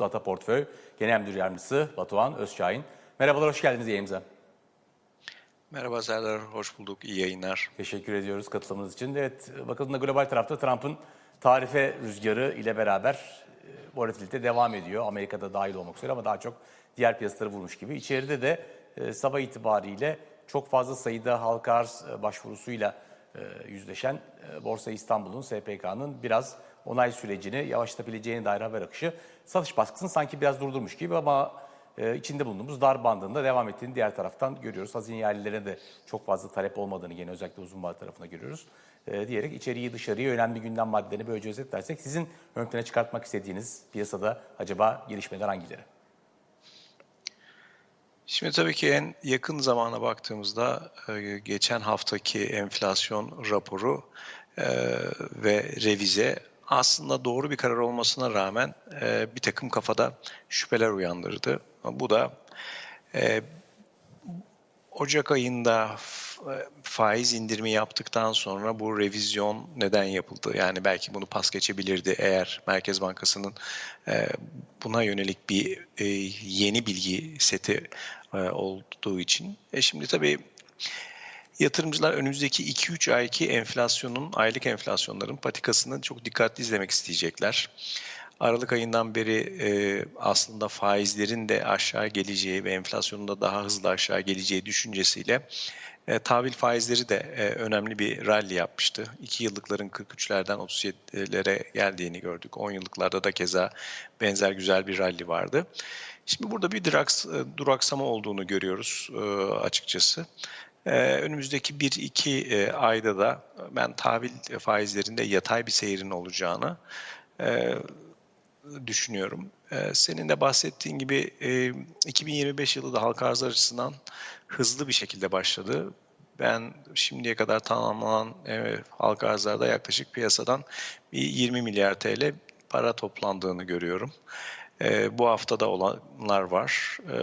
Ata Portföy Genel Müdür Yardımcısı Batuhan Özşahin. Merhabalar, hoş geldiniz yayınımıza. Merhaba Serdar, hoş bulduk. İyi yayınlar. Teşekkür ediyoruz katılımınız için. Evet, bakıldığında global tarafta Trump'ın tarife rüzgarı ile beraber e, volatilite devam ediyor. Amerika'da dahil olmak üzere ama daha çok diğer piyasaları vurmuş gibi. İçeride de e, sabah itibariyle çok fazla sayıda halka arz e, başvurusuyla e, yüzleşen e, Borsa İstanbul'un, SPK'nın biraz onay sürecini yavaşlatabileceğine dair haber akışı satış baskısını sanki biraz durdurmuş gibi ama e, içinde bulunduğumuz dar bandında devam ettiğini diğer taraftan görüyoruz. Hazine yerlilerine de çok fazla talep olmadığını gene özellikle uzun vade tarafına görüyoruz. E, diyerek içeriği dışarıya önemli gündem maddelerini böylece özetlersek sizin ön plana çıkartmak istediğiniz piyasada acaba gelişmeler hangileri? Şimdi tabii ki en yakın zamana baktığımızda e, geçen haftaki enflasyon raporu e, ve revize aslında doğru bir karar olmasına rağmen e, bir takım kafada şüpheler uyandırdı. Bu da Ocak ayında faiz indirimi yaptıktan sonra bu revizyon neden yapıldı? Yani belki bunu pas geçebilirdi eğer Merkez Bankası'nın buna yönelik bir yeni bilgi seti olduğu için. E şimdi tabii yatırımcılar önümüzdeki 2-3 ayki enflasyonun, aylık enflasyonların patikasını çok dikkatli izlemek isteyecekler. Aralık ayından beri e, aslında faizlerin de aşağı geleceği ve enflasyonun da daha hızlı aşağı geleceği düşüncesiyle e, tahvil faizleri de e, önemli bir rally yapmıştı. 2 yıllıkların 43'lerden 37'lere geldiğini gördük. 10 yıllıklarda da keza benzer güzel bir rally vardı. Şimdi burada bir duraks, duraksama olduğunu görüyoruz e, açıkçası. Ee, önümüzdeki 1-2 e, ayda da ben tahvil faizlerinde yatay bir seyrin olacağını e, düşünüyorum. E, senin de bahsettiğin gibi e, 2025 yılı da halka arz açısından hızlı bir şekilde başladı. Ben şimdiye kadar tamamlanan e, halka arzlarda yaklaşık piyasadan bir 20 milyar TL para toplandığını görüyorum. E, bu haftada olanlar var. E,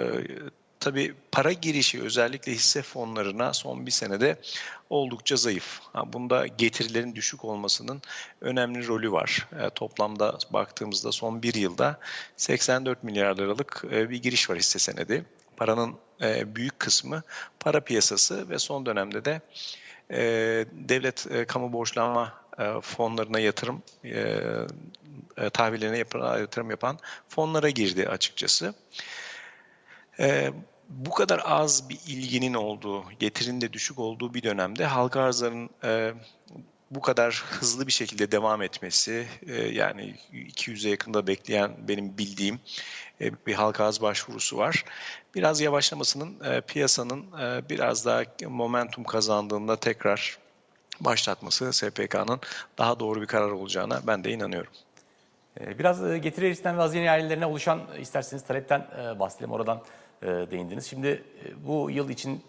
tabii para girişi özellikle hisse fonlarına son bir senede oldukça zayıf. bunda getirilerin düşük olmasının önemli rolü var. E, toplamda baktığımızda son bir yılda 84 milyar liralık e, bir giriş var hisse senedi. Paranın e, büyük kısmı para piyasası ve son dönemde de devlet kamu borçlanma fonlarına yatırım tahvillerine yatırım yapan fonlara girdi açıkçası bu kadar az bir ilginin olduğu, getirinin de düşük olduğu bir dönemde halka arzların e, bu kadar hızlı bir şekilde devam etmesi, e, yani 200'e yakında bekleyen benim bildiğim e, bir halka arz başvurusu var. Biraz yavaşlamasının e, piyasanın e, biraz daha momentum kazandığında tekrar başlatması SPK'nın daha doğru bir karar olacağına ben de inanıyorum. E, biraz e, getiri ve hazine ailelerine oluşan isterseniz talepten e, bahsedelim. Oradan e, değindiniz. Şimdi e, bu yıl için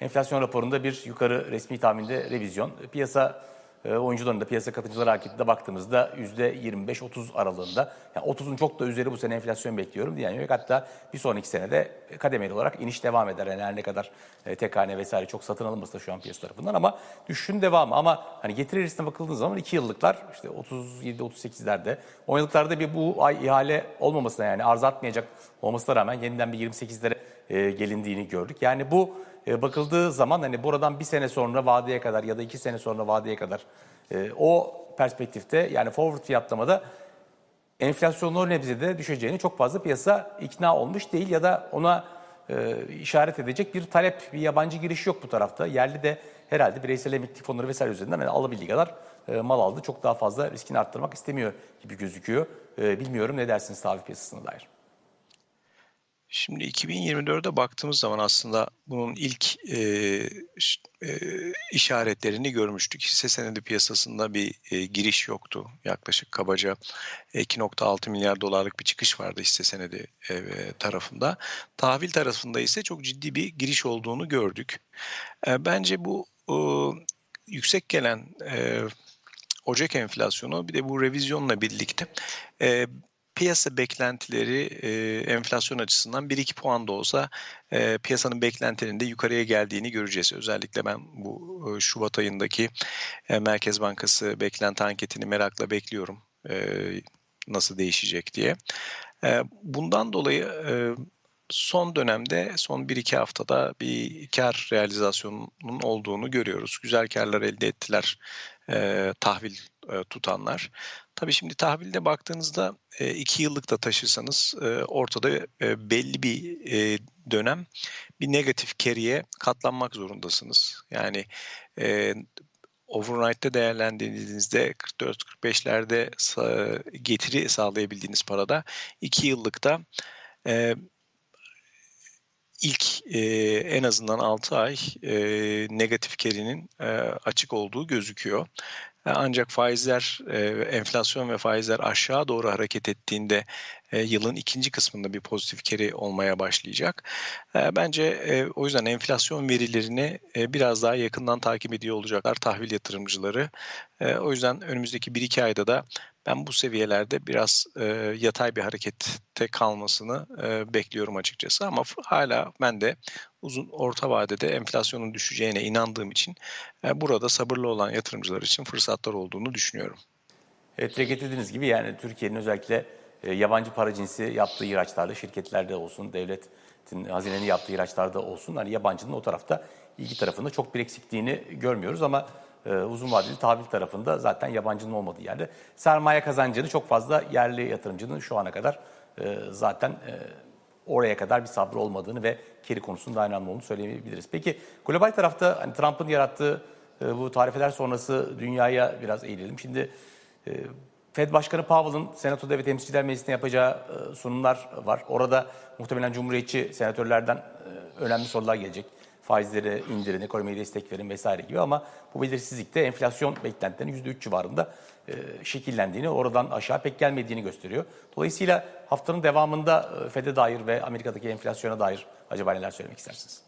enflasyon raporunda bir yukarı resmi tahminde revizyon. Piyasa oyuncuların da piyasa katılımcıları hareketinde baktığımızda %25-30 aralığında. Yani 30'un çok da üzeri bu sene enflasyon bekliyorum diyen yok. Hatta bir sonraki senede kademeli olarak iniş devam eder. Yani her ne kadar tek hane vesaire çok satın alınmasa da şu an piyasa tarafından ama düşüşün devamı. Ama hani getiri riskine bakıldığı zaman 2 yıllıklar işte 37-38'lerde 10 yıllıklarda bir bu ay ihale olmamasına yani arz artmayacak olmasına rağmen yeniden bir 28'lere gelindiğini gördük. Yani bu e, bakıldığı zaman hani buradan bir sene sonra vadeye kadar ya da iki sene sonra vadeye kadar e, o perspektifte yani forward fiyatlamada enflasyonun nebzede düşeceğini çok fazla piyasa ikna olmuş değil ya da ona e, işaret edecek bir talep, bir yabancı giriş yok bu tarafta. Yerli de herhalde bireysel emeklilik fonları vesaire üzerinden yani alabildiği kadar e, mal aldı. Çok daha fazla riskini arttırmak istemiyor gibi gözüküyor. E, bilmiyorum ne dersiniz tahvil piyasasına dair? Şimdi 2024'e baktığımız zaman aslında bunun ilk e, e, işaretlerini görmüştük. Hisse senedi piyasasında bir e, giriş yoktu. Yaklaşık kabaca 2.6 milyar dolarlık bir çıkış vardı hisse senedi e, tarafında. Tahvil tarafında ise çok ciddi bir giriş olduğunu gördük. E, bence bu e, yüksek gelen e, Ocak enflasyonu bir de bu revizyonla birlikte e, piyasa beklentileri e, enflasyon açısından 1-2 puan da olsa e, piyasanın beklentilerinde yukarıya geldiğini göreceğiz. Özellikle ben bu e, Şubat ayındaki e, Merkez Bankası beklenti anketini merakla bekliyorum. E, nasıl değişecek diye. E, bundan dolayı e, son dönemde son 1-2 haftada bir kar realizasyonunun olduğunu görüyoruz. Güzel karlar elde ettiler e, tahvil e, tutanlar. Tabii şimdi tahvilde baktığınızda 2 yıllık da taşırsanız e, ortada e, belli bir e, dönem bir negatif carry'e katlanmak zorundasınız. Yani e, overnightte değerlendirdiğinizde 44-45'lerde getiri sağlayabildiğiniz parada 2 yıllıkta e, ilk e, en azından 6 ay e, negatif carry'nin e, açık olduğu gözüküyor. E, ancak faizler, e, enflasyon ve faizler aşağı doğru hareket ettiğinde e, yılın ikinci kısmında bir pozitif carry olmaya başlayacak. Bence o yüzden enflasyon verilerini biraz daha yakından takip ediyor olacaklar tahvil yatırımcıları. O yüzden önümüzdeki 1-2 ayda da ben bu seviyelerde biraz yatay bir harekette kalmasını bekliyorum açıkçası. Ama hala ben de uzun orta vadede enflasyonun düşeceğine inandığım için burada sabırlı olan yatırımcılar için fırsatlar olduğunu düşünüyorum. Evet, getirdiğiniz gibi yani Türkiye'nin özellikle e, yabancı para cinsi yaptığı ihraçlarda, şirketlerde olsun, devletin hazinenin yaptığı ihraçlarda olsun, hani yabancının o tarafta ilgi tarafında çok bir eksikliğini görmüyoruz ama e, uzun vadeli tahvil tarafında zaten yabancının olmadığı yerde sermaye kazancını çok fazla yerli yatırımcının şu ana kadar e, zaten e, oraya kadar bir sabrı olmadığını ve keri konusunda önemli olduğunu söyleyebiliriz. Peki global tarafta hani Trump'ın yarattığı e, bu tarifeler sonrası dünyaya biraz eğilelim. Şimdi e, Fed Başkanı Powell'ın Senato'da ve Temsilciler Meclisi'ne yapacağı e, sunumlar var. Orada muhtemelen Cumhuriyetçi senatörlerden e, önemli sorular gelecek. Faizleri indirin, ekonomiye destek verin vesaire gibi ama bu belirsizlikte enflasyon beklentilerinin %3 civarında e, şekillendiğini, oradan aşağı pek gelmediğini gösteriyor. Dolayısıyla haftanın devamında Fed'e dair ve Amerika'daki enflasyona dair acaba neler söylemek istersiniz?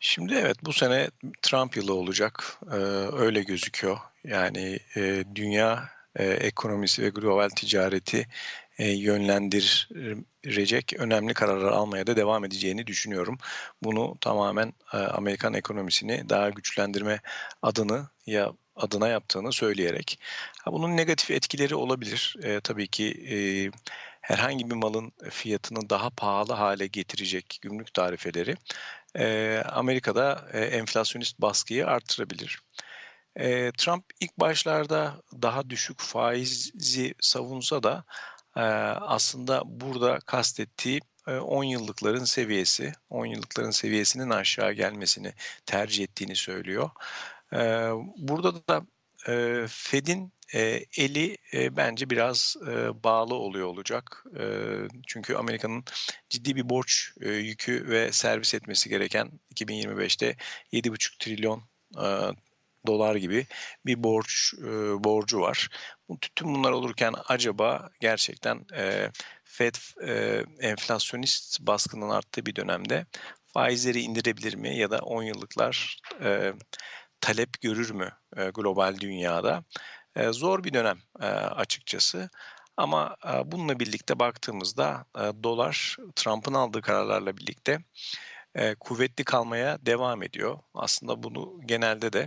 Şimdi evet bu sene Trump yılı olacak. Ee, öyle gözüküyor. Yani e, dünya e, ekonomisi ve global ticareti e, yönlendirecek önemli kararlar almaya da devam edeceğini düşünüyorum. Bunu tamamen e, Amerikan ekonomisini daha güçlendirme adını ya adına yaptığını söyleyerek. Bunun negatif etkileri olabilir. E, tabii ki e, herhangi bir malın fiyatını daha pahalı hale getirecek gümrük tarifeleri e, Amerika'da e, enflasyonist baskıyı artırabilir. E, Trump ilk başlarda daha düşük faizi savunsa da aslında burada kastettiği 10 yıllıkların seviyesi, 10 yıllıkların seviyesinin aşağı gelmesini tercih ettiğini söylüyor. Burada da Fed'in eli bence biraz bağlı oluyor olacak. Çünkü Amerika'nın ciddi bir borç yükü ve servis etmesi gereken 2025'te 7,5 trilyon dolar gibi bir borç borcu var. Tüm bunlar olurken acaba gerçekten Fed enflasyonist baskının arttığı bir dönemde faizleri indirebilir mi ya da 10 yıllıklar talep görür mü e, global dünyada? E, zor bir dönem e, açıkçası. Ama e, bununla birlikte baktığımızda e, dolar Trump'ın aldığı kararlarla birlikte e, kuvvetli kalmaya devam ediyor. Aslında bunu genelde de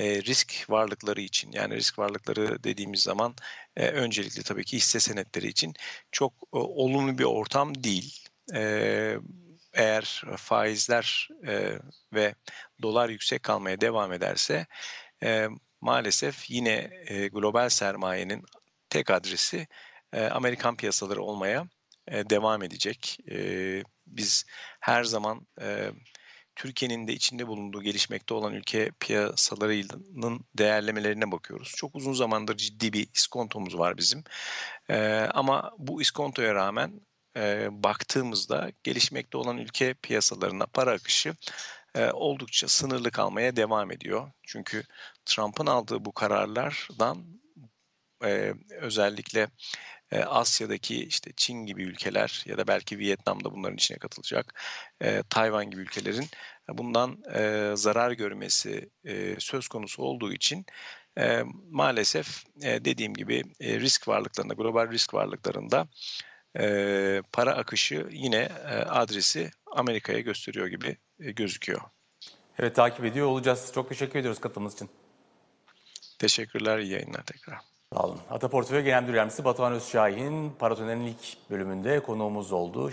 e, risk varlıkları için yani risk varlıkları dediğimiz zaman e, öncelikle tabii ki hisse senetleri için çok e, olumlu bir ortam değil. E, eğer faizler e, ve dolar yüksek kalmaya devam ederse e, maalesef yine e, global sermayenin tek adresi e, Amerikan piyasaları olmaya e, devam edecek. E, biz her zaman e, Türkiye'nin de içinde bulunduğu gelişmekte olan ülke piyasalarının değerlemelerine bakıyoruz. Çok uzun zamandır ciddi bir iskontomuz var bizim. E, ama bu iskontoya rağmen e, baktığımızda gelişmekte olan ülke piyasalarına para akışı e, oldukça sınırlı kalmaya devam ediyor. Çünkü Trump'ın aldığı bu kararlardan e, özellikle e, Asya'daki işte Çin gibi ülkeler ya da belki Vietnam da bunların içine katılacak, e, Tayvan gibi ülkelerin bundan e, zarar görmesi e, söz konusu olduğu için e, maalesef e, dediğim gibi e, risk varlıklarında, global risk varlıklarında e, para akışı yine e, adresi Amerika'ya gösteriyor gibi e, gözüküyor. Evet takip ediyor olacağız. Çok teşekkür ediyoruz katılımınız için. Teşekkürler, iyi yayınlar tekrar. Sağ olun. Ata Portföy Genel Müdür Yardımcısı Batuhan Özşahin, Paratoner'in ilk bölümünde konuğumuz oldu.